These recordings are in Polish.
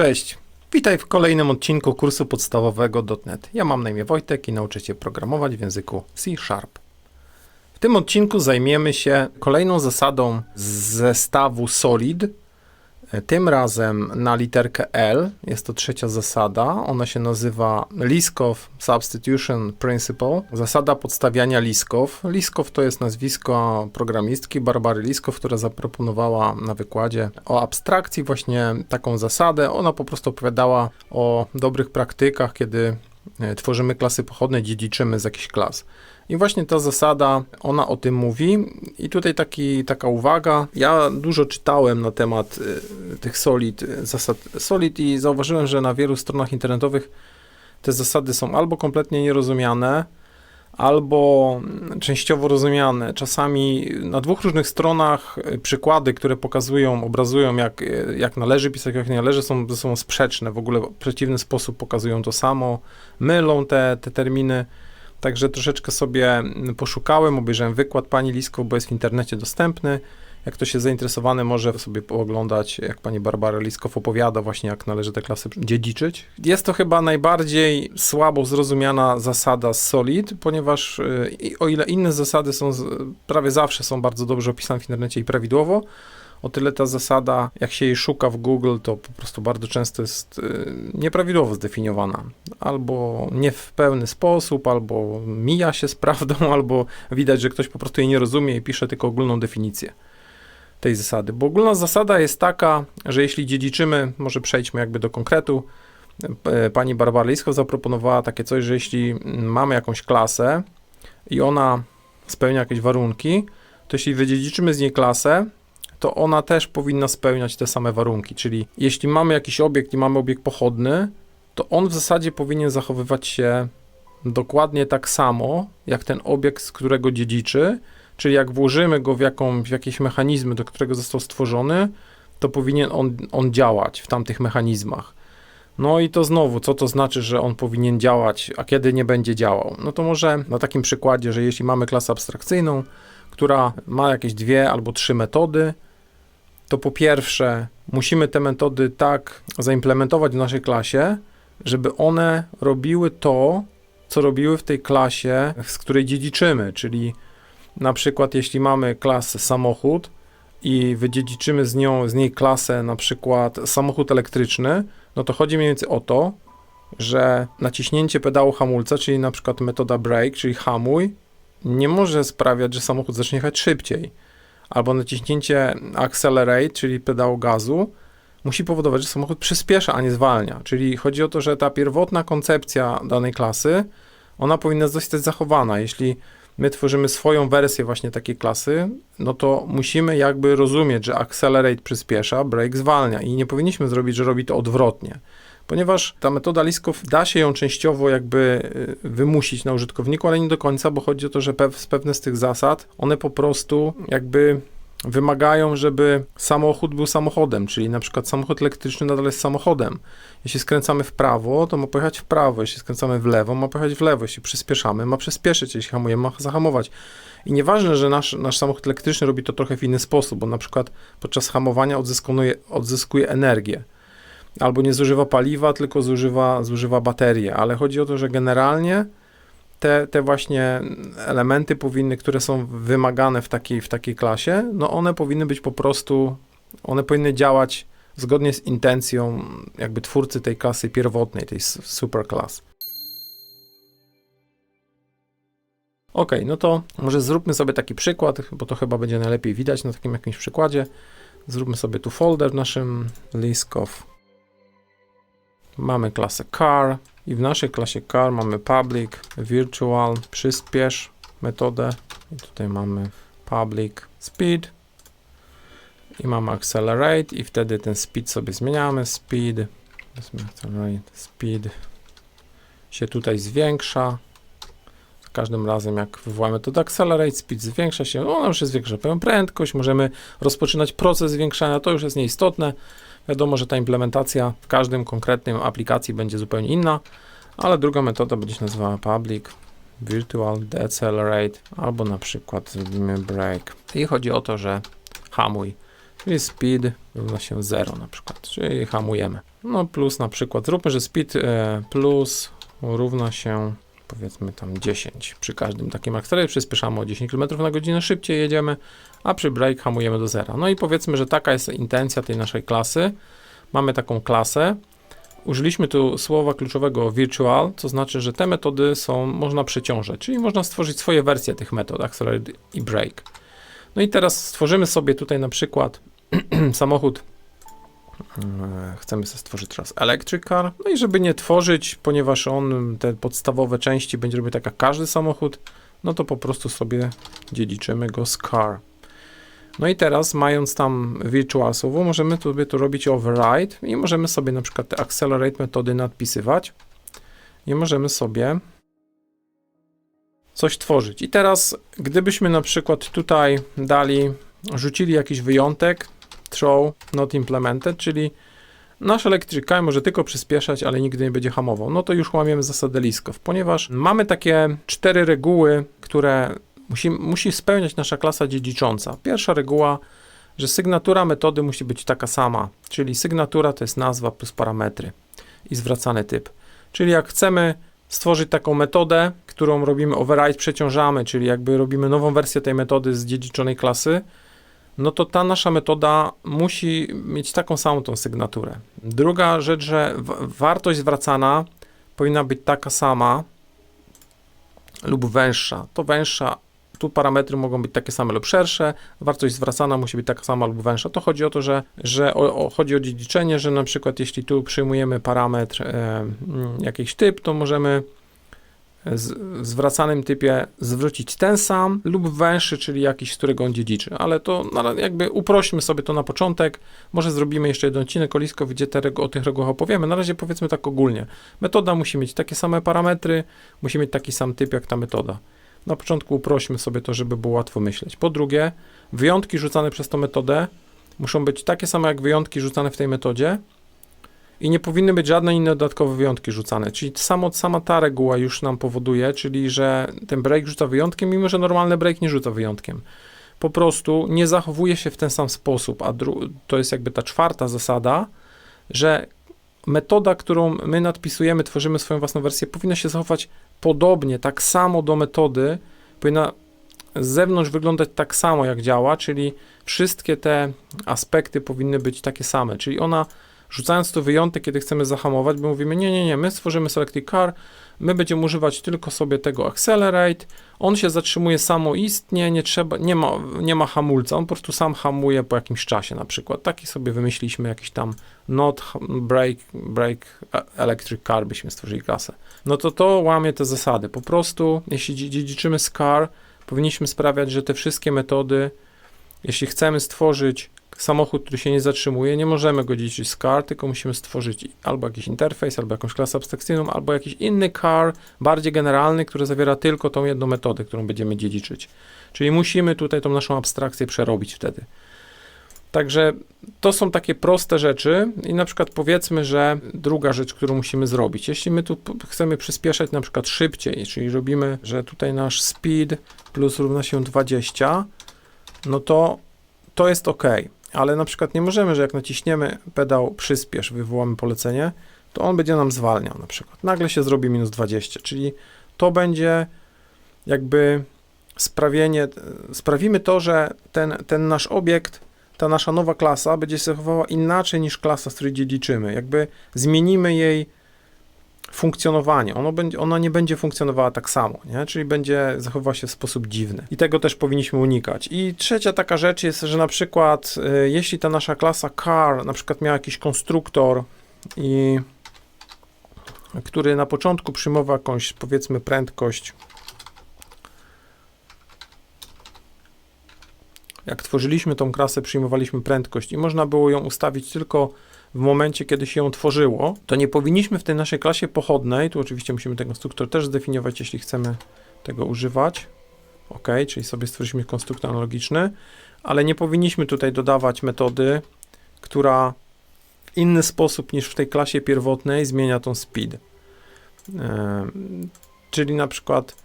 Cześć, witaj w kolejnym odcinku kursu podstawowego .NET. Ja mam na imię Wojtek i nauczę Cię programować w języku C Sharp. W tym odcinku zajmiemy się kolejną zasadą z zestawu Solid. Tym razem na literkę L. Jest to trzecia zasada. Ona się nazywa Liskov Substitution Principle. Zasada podstawiania Liskov. Liskov to jest nazwisko programistki Barbary Liskov, która zaproponowała na wykładzie o abstrakcji właśnie taką zasadę. Ona po prostu opowiadała o dobrych praktykach, kiedy e, tworzymy klasy pochodne, dziedziczymy z jakichś klas. I właśnie ta zasada, ona o tym mówi. I tutaj taki, taka uwaga. Ja dużo czytałem na temat y, tych solid, y, zasad solid i zauważyłem, że na wielu stronach internetowych te zasady są albo kompletnie nierozumiane, albo mm, częściowo rozumiane. Czasami na dwóch różnych stronach y, przykłady, które pokazują, obrazują, jak, jak należy pisać, jak nie należy, są ze sobą sprzeczne. W ogóle w przeciwny sposób pokazują to samo, mylą te, te terminy. Także troszeczkę sobie mm, poszukałem, obejrzałem wykład pani Lisko, bo jest w internecie dostępny. Jak ktoś jest zainteresowany, może sobie pooglądać, jak pani Barbara Liskow opowiada właśnie, jak należy te klasy dziedziczyć. Jest to chyba najbardziej słabo zrozumiana zasada Solid, ponieważ y, o ile inne zasady są prawie zawsze są bardzo dobrze opisane w internecie i prawidłowo, o tyle ta zasada, jak się jej szuka w Google, to po prostu bardzo często jest y, nieprawidłowo zdefiniowana. Albo nie w pełny sposób, albo mija się z prawdą, albo widać, że ktoś po prostu jej nie rozumie i pisze tylko ogólną definicję tej zasady. Bo ogólna zasada jest taka, że jeśli dziedziczymy, może przejdźmy jakby do konkretu, e, pani Barbara Liskow zaproponowała takie coś, że jeśli mamy jakąś klasę i ona spełnia jakieś warunki, to jeśli wydziedziczymy z niej klasę, to ona też powinna spełniać te same warunki. Czyli jeśli mamy jakiś obiekt i mamy obiekt pochodny, to on w zasadzie powinien zachowywać się dokładnie tak samo, jak ten obiekt, z którego dziedziczy, czyli jak włożymy go w, jaką, w jakieś mechanizmy, do którego został stworzony, to powinien on, on działać w tamtych mechanizmach. No i to znowu, co to znaczy, że on powinien działać, a kiedy nie będzie działał? No to może na takim przykładzie, że jeśli mamy klasę abstrakcyjną, która ma jakieś dwie albo trzy metody, to po pierwsze musimy te metody tak zaimplementować w naszej klasie, żeby one robiły to, co robiły w tej klasie, z której dziedziczymy, czyli na przykład jeśli mamy klasę samochód i wydziedziczymy z nią, z niej klasę na przykład samochód elektryczny, no to chodzi mniej więcej o to, że naciśnięcie pedału hamulca, czyli na przykład metoda brake, czyli hamuj, nie może sprawiać, że samochód zacznie jechać szybciej. Albo naciśnięcie accelerate, czyli pedału gazu, musi powodować, że samochód przyspiesza, a nie zwalnia. Czyli chodzi o to, że ta pierwotna koncepcja danej klasy, ona powinna zostać zachowana. Jeśli my tworzymy swoją wersję właśnie takiej klasy, no to musimy jakby rozumieć, że accelerate przyspiesza, brake zwalnia i nie powinniśmy zrobić, że robi to odwrotnie. Ponieważ ta metoda Liskow da się ją częściowo jakby y, wymusić na użytkowniku, ale nie do końca, bo chodzi o to, że pew, pewne z tych zasad, one po prostu jakby wymagają, żeby samochód był samochodem, czyli na przykład samochód elektryczny nadal jest samochodem. Jeśli skręcamy w prawo, to ma pojechać w prawo, jeśli skręcamy w lewo, ma pojechać w lewo, jeśli przyspieszamy, ma przyspieszyć, jeśli hamujemy, ma zahamować. I nieważne, że nasz, nasz samochód elektryczny robi to trochę w inny sposób, bo na przykład podczas hamowania odzyskuje energię. Albo nie zużywa paliwa, tylko zużywa, zużywa baterię, ale chodzi o to, że generalnie te, te właśnie elementy powinny, które są wymagane w takiej, w takiej klasie, no one powinny być po prostu, one powinny działać zgodnie z intencją jakby twórcy tej klasy pierwotnej, tej s- superclass. Ok, no to może zróbmy sobie taki przykład, bo to chyba będzie najlepiej widać na takim jakimś przykładzie. Zróbmy sobie tu folder w naszym Liskow. Mamy klasę car i w naszej klasie car mamy public, virtual, przyspiesz metodę i tutaj mamy public speed i mamy accelerate i wtedy ten speed sobie zmieniamy, speed, accelerate, speed się tutaj zwiększa. Za każdym razem jak wywołamy to accelerate, speed zwiększa się, ona już jest zwiększa swoją prędkość, możemy rozpoczynać proces zwiększania, to już jest nieistotne. Wiadomo, że ta implementacja w każdym konkretnym aplikacji będzie zupełnie inna, ale druga metoda będzie się nazywała public virtual decelerate albo na przykład zrobimy break. I chodzi o to, że hamuj, czyli speed równa się 0 na przykład, czyli hamujemy. No plus na przykład, zróbmy, że speed e, plus równa się powiedzmy tam 10. Przy każdym takim akceleratorze przyspieszamy o 10 km na godzinę, szybciej jedziemy, a przy break hamujemy do zera. No i powiedzmy, że taka jest intencja tej naszej klasy. Mamy taką klasę. Użyliśmy tu słowa kluczowego virtual, co znaczy, że te metody są, można przeciążać, czyli można stworzyć swoje wersje tych metod, accelerate i break. No i teraz stworzymy sobie tutaj na przykład samochód Chcemy sobie stworzyć teraz electric car. No i żeby nie tworzyć, ponieważ on te podstawowe części będzie robił tak jak każdy samochód, no to po prostu sobie dziedziczymy go z car. No i teraz, mając tam virtual słowo, możemy sobie tu robić override i możemy sobie na przykład te accelerate metody nadpisywać i możemy sobie coś tworzyć. I teraz, gdybyśmy na przykład tutaj dali, rzucili jakiś wyjątek, throw not implemented, czyli nasz Electric Car może tylko przyspieszać, ale nigdy nie będzie hamował. No to już łamiemy zasadę Liskov, ponieważ mamy takie cztery reguły, które musi, musi spełniać nasza klasa dziedzicząca. Pierwsza reguła, że sygnatura metody musi być taka sama, czyli sygnatura to jest nazwa plus parametry i zwracany typ. Czyli jak chcemy stworzyć taką metodę, którą robimy override, przeciążamy, czyli jakby robimy nową wersję tej metody z dziedziczonej klasy, no to ta nasza metoda musi mieć taką samą tą sygnaturę. Druga rzecz, że wartość zwracana powinna być taka sama lub węższa. To węższa, tu parametry mogą być takie same lub szersze, wartość zwracana musi być taka sama lub węższa. To chodzi o to, że, że o, o, chodzi o dziedziczenie, że na przykład jeśli tu przyjmujemy parametr e, jakiś typ, to możemy zwracanym typie zwrócić ten sam lub węższy, czyli jakiś, z którego on dziedziczy. Ale to no, jakby uprośmy sobie to na początek. Może zrobimy jeszcze jeden odcinek olisko, gdzie te, o tych regułach opowiemy. Na razie powiedzmy tak ogólnie. Metoda musi mieć takie same parametry, musi mieć taki sam typ jak ta metoda. Na początku uprośmy sobie to, żeby było łatwo myśleć. Po drugie, wyjątki rzucane przez tą metodę muszą być takie same jak wyjątki rzucane w tej metodzie, i nie powinny być żadne inne dodatkowe wyjątki rzucane. Czyli samo, sama ta reguła już nam powoduje, czyli że ten break rzuca wyjątkiem, mimo że normalny break nie rzuca wyjątkiem. Po prostu nie zachowuje się w ten sam sposób, a to jest jakby ta czwarta zasada, że metoda, którą my nadpisujemy, tworzymy swoją własną wersję, powinna się zachować podobnie, tak samo do metody, powinna z zewnątrz wyglądać tak samo, jak działa, czyli wszystkie te aspekty powinny być takie same, czyli ona Rzucając tu wyjątek, kiedy chcemy zahamować, bo mówimy, nie, nie, nie, my stworzymy Selective Car, my będziemy używać tylko sobie tego Accelerate, on się zatrzymuje samoistnie, nie trzeba, nie ma, nie ma hamulca, on po prostu sam hamuje po jakimś czasie na przykład. Taki sobie wymyśliliśmy jakiś tam not break, break electric car, byśmy stworzyli klasę. No to to łamie te zasady. Po prostu, jeśli dziedziczymy z car, powinniśmy sprawiać, że te wszystkie metody, jeśli chcemy stworzyć samochód, który się nie zatrzymuje, nie możemy go dziedziczyć z car, tylko musimy stworzyć albo jakiś interfejs, albo jakąś klasę abstrakcyjną, albo jakiś inny car, bardziej generalny, który zawiera tylko tą jedną metodę, którą będziemy dziedziczyć. Czyli musimy tutaj tą naszą abstrakcję przerobić wtedy. Także to są takie proste rzeczy i na przykład powiedzmy, że druga rzecz, którą musimy zrobić, jeśli my tu chcemy przyspieszać na przykład szybciej, czyli robimy, że tutaj nasz speed plus równa się 20, no to to jest ok ale na przykład nie możemy, że jak naciśniemy pedał przyspiesz, wywołamy polecenie, to on będzie nam zwalniał na przykład. Nagle się zrobi minus 20, czyli to będzie jakby sprawienie, sprawimy to, że ten, ten nasz obiekt, ta nasza nowa klasa będzie się zachowała inaczej niż klasa, z której dziedziczymy. Jakby zmienimy jej funkcjonowanie. Ono będzie, ona nie będzie funkcjonowała tak samo, nie? czyli będzie zachowywała się w sposób dziwny. I tego też powinniśmy unikać. I trzecia taka rzecz jest, że na przykład y, jeśli ta nasza klasa car na przykład miała jakiś konstruktor i który na początku przyjmował jakąś powiedzmy prędkość jak tworzyliśmy tą klasę, przyjmowaliśmy prędkość i można było ją ustawić tylko w momencie, kiedy się ją tworzyło, to nie powinniśmy w tej naszej klasie pochodnej, tu oczywiście musimy ten konstruktor też zdefiniować, jeśli chcemy tego używać, ok, czyli sobie stworzyliśmy konstruktor analogiczny, ale nie powinniśmy tutaj dodawać metody, która w inny sposób niż w tej klasie pierwotnej zmienia tą speed. Yy, czyli na przykład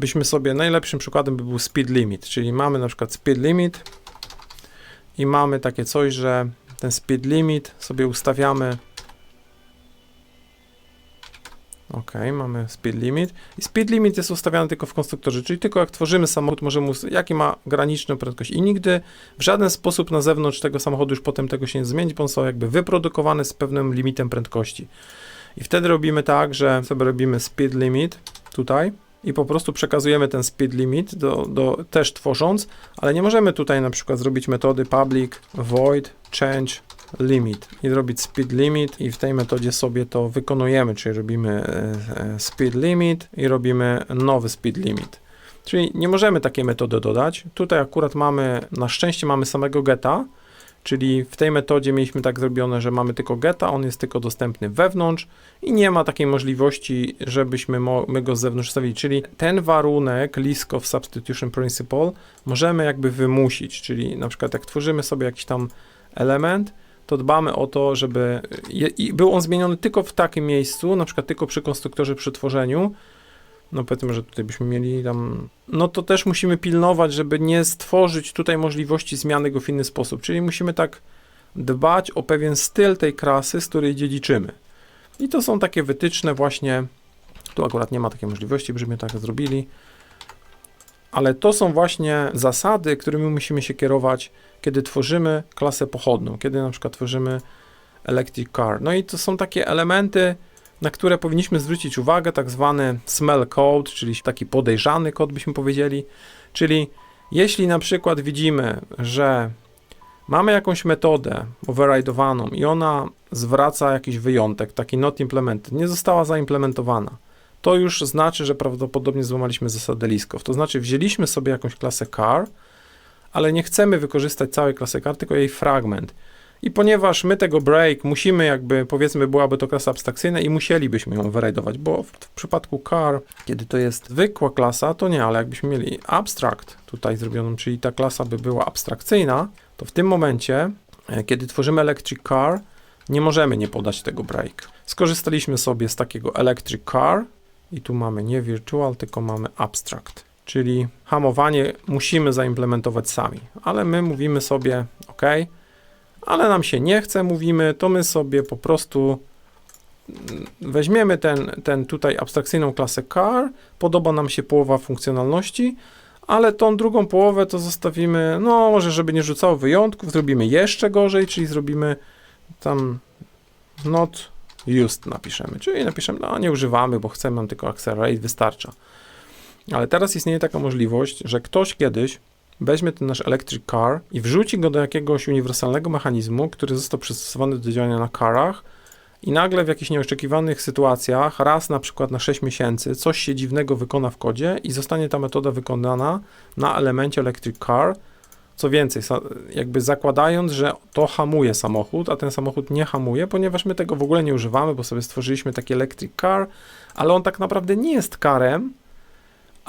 byśmy sobie, najlepszym przykładem by był speed limit, czyli mamy na przykład speed limit i mamy takie coś, że ten speed limit sobie ustawiamy. Ok, mamy speed limit. I speed limit jest ustawiany tylko w konstruktorze, czyli tylko jak tworzymy samochód, możemy jaki ma graniczną prędkość. I nigdy w żaden sposób na zewnątrz tego samochodu już potem tego się nie zmieni, bo on są jakby wyprodukowane z pewnym limitem prędkości. I wtedy robimy tak, że sobie robimy speed limit tutaj i po prostu przekazujemy ten speed limit do, do, też tworząc, ale nie możemy tutaj na przykład zrobić metody public void change limit i zrobić speed limit i w tej metodzie sobie to wykonujemy, czyli robimy e, e, speed limit i robimy nowy speed limit. Czyli nie możemy takiej metody dodać. Tutaj akurat mamy, na szczęście mamy samego geta, czyli w tej metodzie mieliśmy tak zrobione, że mamy tylko geta, on jest tylko dostępny wewnątrz i nie ma takiej możliwości, żebyśmy my go z zewnątrz stawili. Czyli ten warunek Liskov Substitution Principle możemy jakby wymusić, czyli na przykład jak tworzymy sobie jakiś tam element, to dbamy o to, żeby je, był on zmieniony tylko w takim miejscu, na przykład tylko przy konstruktorze przy tworzeniu, no powiedzmy, że tutaj byśmy mieli tam, no to też musimy pilnować, żeby nie stworzyć tutaj możliwości zmiany go w inny sposób, czyli musimy tak dbać o pewien styl tej klasy, z której dziedziczymy. I to są takie wytyczne właśnie, tu akurat nie ma takiej możliwości, byśmy tak zrobili, ale to są właśnie zasady, którymi musimy się kierować, kiedy tworzymy klasę pochodną, kiedy na przykład tworzymy electric car. No i to są takie elementy, na które powinniśmy zwrócić uwagę, tak zwany smell code, czyli taki podejrzany kod, byśmy powiedzieli. Czyli jeśli na przykład widzimy, że mamy jakąś metodę override'owaną i ona zwraca jakiś wyjątek, taki not implemented, nie została zaimplementowana, to już znaczy, że prawdopodobnie złamaliśmy zasadę Liskov. To znaczy wzięliśmy sobie jakąś klasę car, ale nie chcemy wykorzystać całej klasy car, tylko jej fragment. I ponieważ my tego break musimy jakby, powiedzmy, byłaby to klasa abstrakcyjna i musielibyśmy ją wyradować, bo w, w przypadku car, kiedy to jest zwykła klasa, to nie, ale jakbyśmy mieli abstract tutaj zrobioną, czyli ta klasa by była abstrakcyjna, to w tym momencie, e, kiedy tworzymy electric car, nie możemy nie podać tego break. Skorzystaliśmy sobie z takiego electric car i tu mamy nie virtual, tylko mamy abstract. Czyli hamowanie musimy zaimplementować sami, ale my mówimy sobie, OK, ale nam się nie chce, mówimy, to my sobie po prostu mm, weźmiemy ten, ten tutaj abstrakcyjną klasę car, podoba nam się połowa funkcjonalności, ale tą drugą połowę to zostawimy, no może żeby nie rzucało wyjątków, zrobimy jeszcze gorzej, czyli zrobimy tam not used napiszemy, czyli napiszemy, no nie używamy, bo chcemy nam tylko accelerate, wystarcza. Ale teraz istnieje taka możliwość, że ktoś kiedyś weźmie ten nasz electric car i wrzuci go do jakiegoś uniwersalnego mechanizmu, który został przystosowany do działania na carach i nagle w jakichś nieoczekiwanych sytuacjach, raz na przykład na 6 miesięcy, coś się dziwnego wykona w kodzie i zostanie ta metoda wykonana na elemencie electric car. Co więcej, jakby zakładając, że to hamuje samochód, a ten samochód nie hamuje, ponieważ my tego w ogóle nie używamy, bo sobie stworzyliśmy taki electric car, ale on tak naprawdę nie jest carem,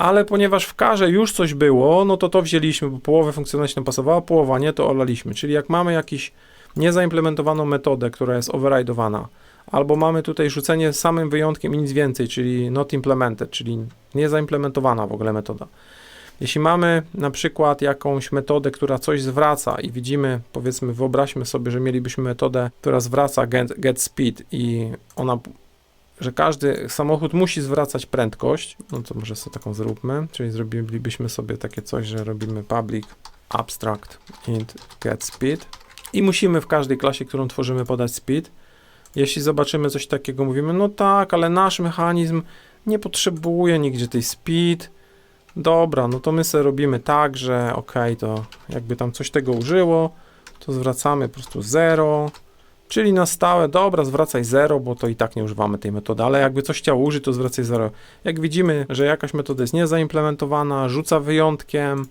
ale ponieważ w karze już coś było, no to to wzięliśmy, bo połowę funkcjonalności nam pasowała, połowa nie, to olaliśmy. Czyli jak mamy jakiś niezaimplementowaną metodę, która jest override'owana, albo mamy tutaj rzucenie samym wyjątkiem i nic więcej, czyli not implemented, czyli niezaimplementowana w ogóle metoda. Jeśli mamy na przykład jakąś metodę, która coś zwraca i widzimy, powiedzmy, wyobraźmy sobie, że mielibyśmy metodę, która zwraca get, get speed i ona że każdy samochód musi zwracać prędkość, no to może sobie taką zróbmy, czyli zrobilibyśmy sobie takie coś, że robimy public abstract int get speed. I musimy w każdej klasie, którą tworzymy podać speed. Jeśli zobaczymy coś takiego, mówimy, no tak, ale nasz mechanizm nie potrzebuje nigdzie tej speed, dobra, no to my sobie robimy tak, że ok, to jakby tam coś tego użyło, to zwracamy po prostu 0, Czyli na stałe, dobra, zwracaj 0, bo to i tak nie używamy tej metody, ale jakby coś chciał użyć, to zwracaj 0. Jak widzimy, że jakaś metoda jest niezaimplementowana, rzuca wyjątkiem,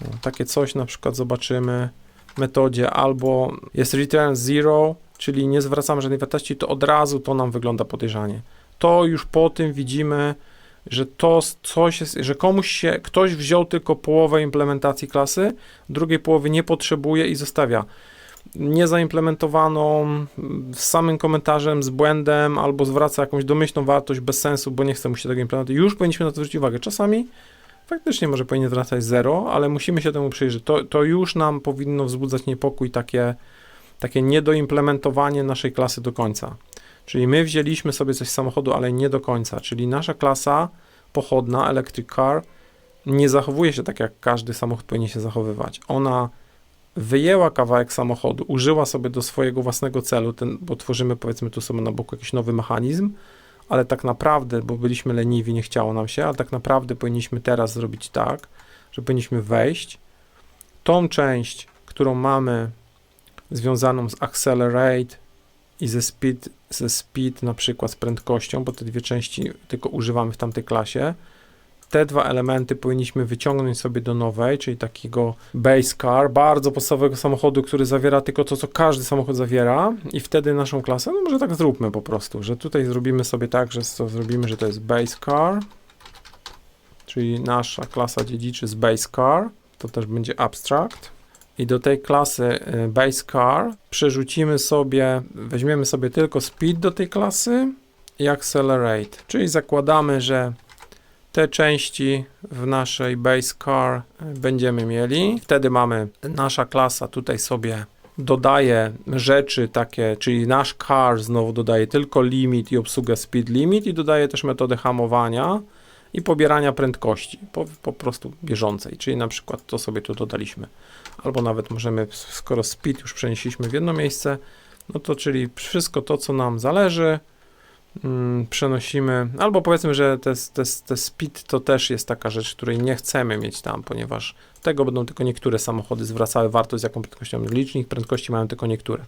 no, takie coś na przykład zobaczymy w metodzie, albo jest return 0, czyli nie zwracamy żadnej wartości, to od razu to nam wygląda podejrzanie. To już po tym widzimy, że to coś jest, że komuś się, ktoś wziął tylko połowę implementacji klasy, drugiej połowy nie potrzebuje i zostawia niezaimplementowaną z samym komentarzem, z błędem, albo zwraca jakąś domyślną wartość bez sensu, bo nie chce mu się tego implementować, już powinniśmy na to zwrócić uwagę. Czasami faktycznie może powinien zwracać zero, ale musimy się temu przyjrzeć. To, to już nam powinno wzbudzać niepokój takie, takie niedoimplementowanie naszej klasy do końca. Czyli my wzięliśmy sobie coś z samochodu, ale nie do końca. Czyli nasza klasa pochodna, electric car, nie zachowuje się tak, jak każdy samochód powinien się zachowywać. Ona wyjęła kawałek samochodu, użyła sobie do swojego własnego celu, ten, bo tworzymy powiedzmy tu sobie na boku jakiś nowy mechanizm, ale tak naprawdę, bo byliśmy leniwi, nie chciało nam się, ale tak naprawdę powinniśmy teraz zrobić tak, że powinniśmy wejść, tą część, którą mamy związaną z accelerate i ze speed, ze speed na przykład z prędkością, bo te dwie części tylko używamy w tamtej klasie, te dwa elementy powinniśmy wyciągnąć sobie do nowej, czyli takiego base car, bardzo podstawowego samochodu, który zawiera tylko to, co każdy samochód zawiera. I wtedy naszą klasę, no może tak zróbmy po prostu, że tutaj zrobimy sobie tak, że to zrobimy, że to jest base car, czyli nasza klasa dziedziczy z base car, to też będzie abstract. I do tej klasy y, base car przerzucimy sobie, weźmiemy sobie tylko speed do tej klasy i accelerate, czyli zakładamy, że te części w naszej base car będziemy mieli. Wtedy mamy nasza klasa tutaj sobie dodaje rzeczy takie, czyli nasz car znowu dodaje tylko limit i obsługę speed limit i dodaje też metodę hamowania i pobierania prędkości po, po prostu bieżącej, czyli na przykład to sobie tu dodaliśmy. Albo nawet możemy, skoro speed już przenieśliśmy w jedno miejsce, no to czyli wszystko to, co nam zależy, przenosimy, albo powiedzmy, że te, te, te speed to też jest taka rzecz, której nie chcemy mieć tam, ponieważ tego będą tylko niektóre samochody zwracały wartość, z jaką prędkością licznik prędkości mają tylko niektóre.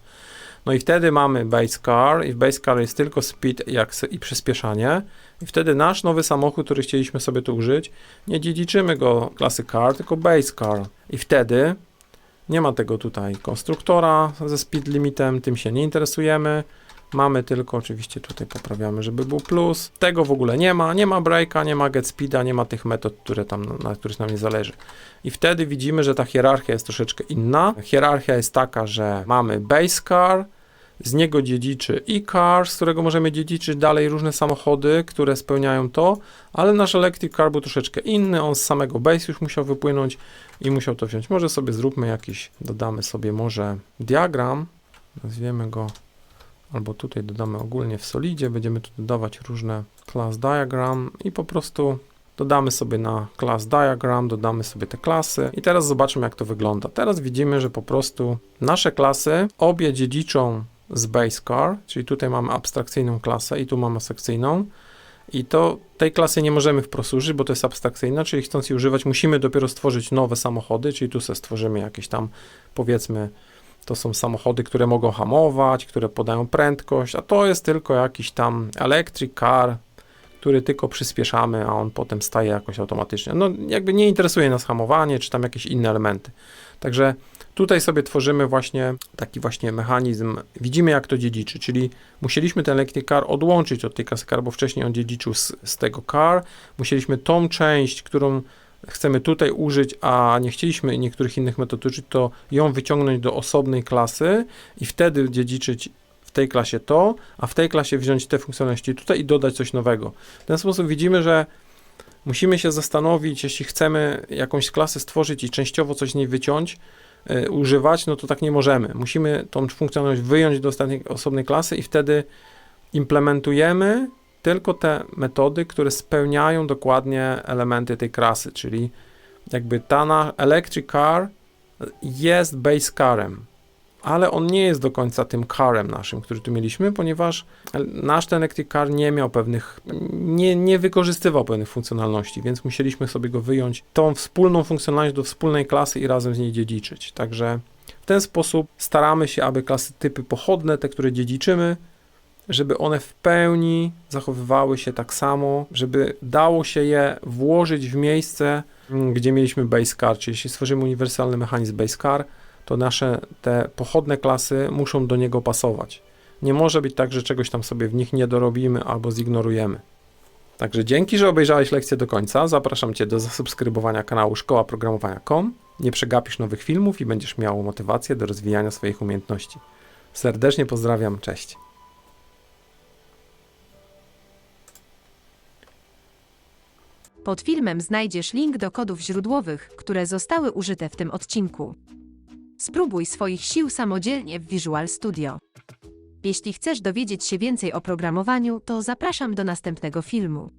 No i wtedy mamy base car i w base car jest tylko speed akse- i przyspieszanie i wtedy nasz nowy samochód, który chcieliśmy sobie tu użyć, nie dziedziczymy go klasy car, tylko base car i wtedy nie ma tego tutaj konstruktora ze speed limitem, tym się nie interesujemy. Mamy tylko, oczywiście tutaj poprawiamy, żeby był plus. Tego w ogóle nie ma, nie ma breaka, nie ma get speeda, nie ma tych metod, które tam, na których nam nie zależy. I wtedy widzimy, że ta hierarchia jest troszeczkę inna. Hierarchia jest taka, że mamy base car, z niego dziedziczy e-car, z którego możemy dziedziczyć dalej różne samochody, które spełniają to, ale nasz electric car był troszeczkę inny, on z samego base już musiał wypłynąć i musiał to wziąć. Może sobie zróbmy jakiś, dodamy sobie może diagram, nazwiemy go, albo tutaj dodamy ogólnie w solidzie, będziemy tu dodawać różne class diagram i po prostu dodamy sobie na class diagram, dodamy sobie te klasy i teraz zobaczymy jak to wygląda. Teraz widzimy, że po prostu nasze klasy obie dziedziczą z base car, czyli tutaj mamy abstrakcyjną klasę i tu mamy sekcyjną. I to tej klasy nie możemy wprost użyć, bo to jest abstrakcyjna, czyli chcąc jej używać, musimy dopiero stworzyć nowe samochody, czyli tu sobie stworzymy jakieś tam, powiedzmy, to są samochody, które mogą hamować, które podają prędkość, a to jest tylko jakiś tam electric car, który tylko przyspieszamy, a on potem staje jakoś automatycznie. No jakby nie interesuje nas hamowanie, czy tam jakieś inne elementy. Także tutaj sobie tworzymy właśnie taki właśnie mechanizm, widzimy jak to dziedziczy, czyli musieliśmy ten electric car odłączyć od tej klasy car, bo wcześniej on dziedziczył z, z tego car, musieliśmy tą część, którą chcemy tutaj użyć, a nie chcieliśmy niektórych innych metod użyć, to ją wyciągnąć do osobnej klasy i wtedy dziedziczyć w tej klasie to, a w tej klasie wziąć te funkcjonalności tutaj i dodać coś nowego. W ten sposób widzimy, że musimy się zastanowić, jeśli chcemy jakąś klasę stworzyć i częściowo coś z niej wyciąć, y, używać, no to tak nie możemy. Musimy tą funkcjonalność wyjąć do osobnej klasy i wtedy implementujemy tylko te metody, które spełniają dokładnie elementy tej klasy, czyli jakby ta electric car jest base carem, ale on nie jest do końca tym carem naszym, który tu mieliśmy, ponieważ nasz ten electric car nie miał pewnych, nie, nie wykorzystywał pewnych funkcjonalności, więc musieliśmy sobie go wyjąć, tą wspólną funkcjonalność do wspólnej klasy i razem z niej dziedziczyć. Także w ten sposób staramy się, aby klasy typy pochodne, te, które dziedziczymy, żeby one w pełni zachowywały się tak samo, żeby dało się je włożyć w miejsce, mm, gdzie mieliśmy base car, czyli jeśli stworzymy uniwersalny mechanizm base car, to nasze te pochodne klasy muszą do niego pasować. Nie może być tak, że czegoś tam sobie w nich nie dorobimy albo zignorujemy. Także dzięki, że obejrzałeś lekcję do końca. Zapraszam Cię do zasubskrybowania kanału Szkoła Programowania.com. Nie przegapisz nowych filmów i będziesz miał motywację do rozwijania swoich umiejętności. Serdecznie pozdrawiam, cześć. Pod filmem znajdziesz link do kodów źródłowych, które zostały użyte w tym odcinku. Spróbuj swoich sił samodzielnie w Visual Studio. Jeśli chcesz dowiedzieć się więcej o programowaniu, to zapraszam do następnego filmu.